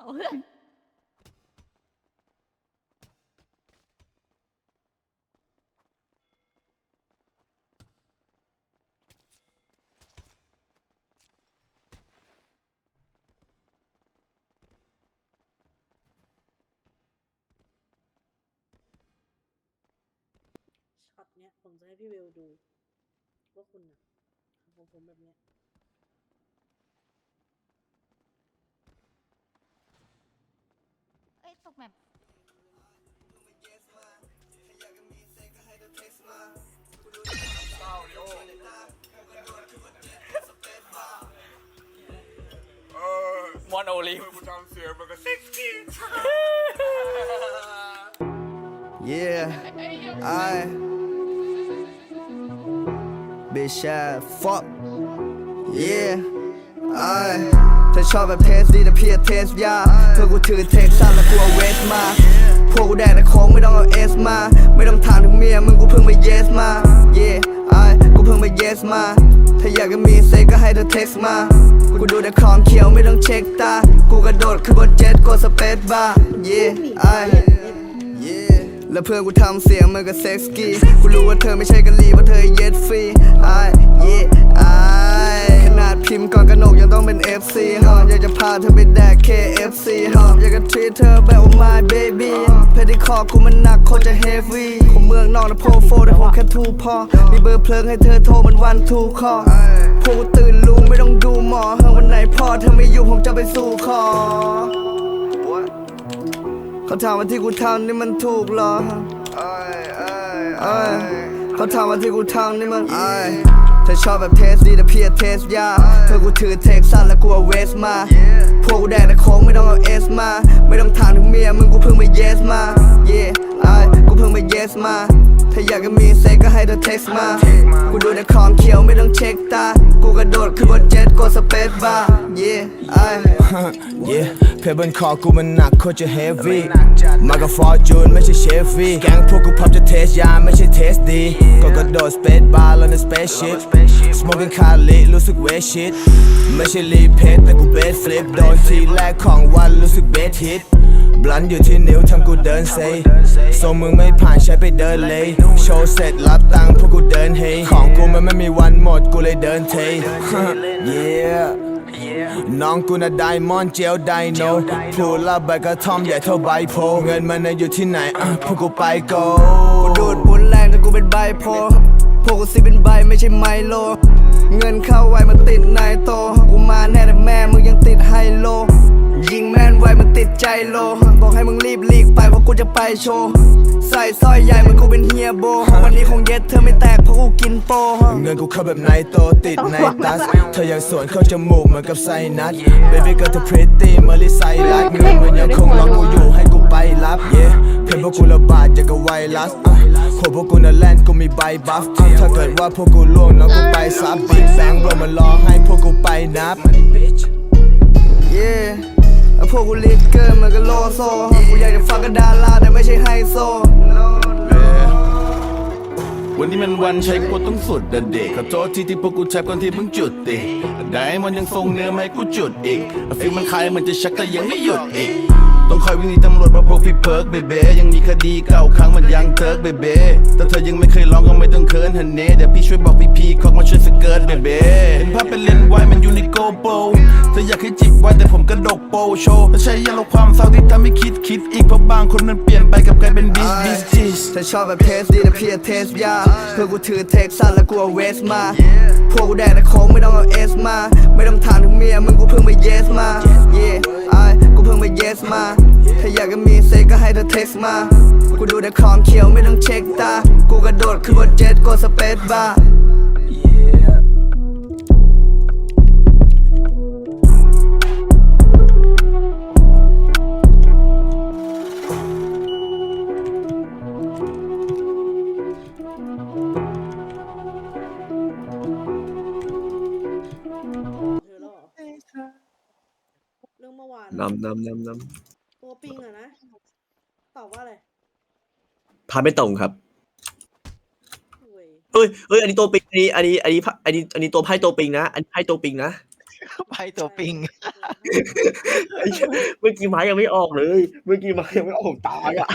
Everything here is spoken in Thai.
เอาเพื่อนช็อตเนี้ยผมจะให้พี่เวลดู ว่าคุณน่ะทำของผมแบบเนี้ย เอ้ยตกแบบ มอนโอลิฟ กูทำเสียงมันก็ เซ็กซี่ Yeah, I Bitch ass fuck Yeah, I เธอชอบแบบเทสดีแต่พี่อะเทสยาเธอกูถือเทคซันแล้วกูเอาเวสมา พวกกูแดกแต่ของไม่ต้องเอาเอสมา ไม่ต้องถามถึงเมียมึงกูเพิ่งไป yes มา Yeah, I กูเพิ่งไป yes มา ถ้าอยากจะมีเซ็กก็ให้เธอเท็กซ์มา กูดูแต่ของเขียวไม่ต้องเช็คตา กูกระโดดขึ้นบนเจ็ตกดสเปซบาร์ Yeah, I Yeah แล้วเพื่อนกูทำเสียงเหมือนกับเซ็กซ์กี้ กูรู้ว่าเธอไม่ใช่กะลีเพราเธอเย็ดฟรีไอเย่ไอ ขนาดพิมก่อนกระหนกยังต้องเป็น FC ฮะอยากจะพาเธอไปแดก KFC ฮะอยากจะ treat เธอแบบว่า my baby เพดิคอกูมันหนักโคตรจะ heavy ของเมืองนอกนะโพโฟแต่ผมแค่ทูพอ มีเบอร์เพลิงให้เธอโทรมันวันทูคอพวกตื่นลุงไม่ต้องดูหมอเฮวันไหนพ่อเธอไม่อยู่ผมจะไปสู่ขอเขาถามว่าที่กูทำนี่มันถูกเหรอเขาถามว่าที่กูทำนี่มัน ธอชอบแบบเทสดีแต่พี่อะเทสยาเธอกูถือเทคซันแล้วกูเอาเวสมา พวกกูแดกแต่ของไม่ต้องเอาเอสมา ไม่ต้องถามถึงเมียมึงกูเพิ่งไป yes มา yeah ไอ้กูเพิ่งไป yes มา ถ้าอยากจะมีเซ็กก็ให้เธอเท็กซ์มา กูดูแต่ของเขียวไม่ต้องเช็คตา กูกระโดดขึ้นบนเจ็ตกดสเปซบาร์ yeah ไอ้ yeah เพชรบนคอกูมันหนักโคตรจะ heavy มากับฟอร์จูนไม่ใช่เชฟฟี่แก๊งพวกกูพับจะเทสยาไม่ใช่เทสดีก็กระโดด space bar แล้วใน spaceship smoking คาลิรู้สึกเวชิตไม่ใช่รีเพทแต่กูเบสฟลิปโดนทีแรกของวันรู้สึกเบสฮิตบลันอยู่ที่นิ้วทำกูเดินเซส่งมึงไม่ผ่านใช้ไปเดินเลย โชว์เสร็จรับตังค์พวกกูเดินเฮของกูมันไม่มีวันหมดกูเลยเดินเท yeah น้องกูน่ะไดมอนด์เจลไดโนพูดละใบกระท่อมใหญ่เท่าใบโพ เงินมันน่ะอยู่ที่ไหนอะพวกกูไปโกกูดูดปุนแรงจนกูเป็นใบโพพวกกูซีเป็นใบไม่ใช่ไมโล เงินเข้าไวมันติดนายโต กูมาแน่แต่แม่มึงยังติดไฮโล ติดใจโล บอกให้มึงรีบลีกไปเพราะกูจะไปโชว์ ใส่สร้อยใหญ่เหมันกูเป็นเฮียโบ วันนี้คงเย็ดเธอไม่แตกเพราะกูกินโปเงินกูเข้าแบบไนโตติดไนตัส เธออยากสวนเข้าจมูกเหมือนกับไซนัส Baby girl เธอ pretty เมอร์ลิไซรัสเงินมันยังคงรอกูอยู่ให้กูไปรับ yeah เพื่อนพวกกูระบาดจากกับไวรัสอะคนพวกกูน่ะแลนด์กูมีใบบัฟอะถ้าเกิดว่าพวกกูล่วงน้องกูไปซับ Big Bang รวมมันรอให้พวกกูไปนับเย่แล้ว พวกกูลิกเกอร์มันก็โลโซกูอยากจะฟังกับดาราแต่ไม่ใช่ไฮโซวันนี้มันวันใช้กูต้องสุดเด็กขอโทษที่ที่พวกกูแทบก่อนที่เพิ่งจุดติได้มันยังทรงเนื้อไม่กูจุดอีกฟิลมันคลายมันจะชักแต่ยังไม่หยุดอีก ต้องคอยวิ่งหนีตำรวจเพราะพวกพี่เพิร์กเบเบยังมีคดีเก่าค้างมันยังเทิร์กเบเบแต่เธอยังไม่เคยลองก็ไม่ต้องเคินฮันเน่เดี๋ยวพี่ช่วยบอกพี่พีคอกมาช่วยสเกิร์ตเบเบเห็นภาพเป็นเลนไว้มันอยู่ในโกโปเธออยากให้จิบไว้แต่ผมกระดกโปโชว์และใช้ยาลดความเศร้าที่ทำให้คิดคิดอีกเพราะบางคนมันเปลี่ยนไปกับกลายเป็นบิสบิสจิสเธอชอบแบบเทสดีแต่พี่อะเทสยาเพื่อกูถือเทคซันแล้วกูเอาเวสมาพวกกูแดกแต่ของไม่ต้องเอาเอสมา ไม่ต้องถามถึงเมียมึงกูเพิ่งไป yes มา yeah กูเพิ่งไปเยสมา ถ้าอยากจะมีเซ็กก็ให้เธอเท็กซ์มา กูดูแต่ของเขียวไม่ต้องเช็คตา กูกระโดดขึ้นบนเจ็ตกดสเปซบาร์ นนำนำนำนตัวปิงอะนะ ตอบว่าอะไรำพาไม่ตรงครับเว้ยเอ้ยเอ้ยอันนี้ตัวปิงอันนี้อันนี้อันนี้อันนี้อันนี้ตัวไพ่ตัวปิงนะ อันนี้ไพ่ตัวปิงนะไพ่ตัวปิงเไอ้เหี้ยเมื่อกี้ไม้ยังไม่ออกเลย เมื่อกี้ไม้ยังไม่ออกผมตายอะ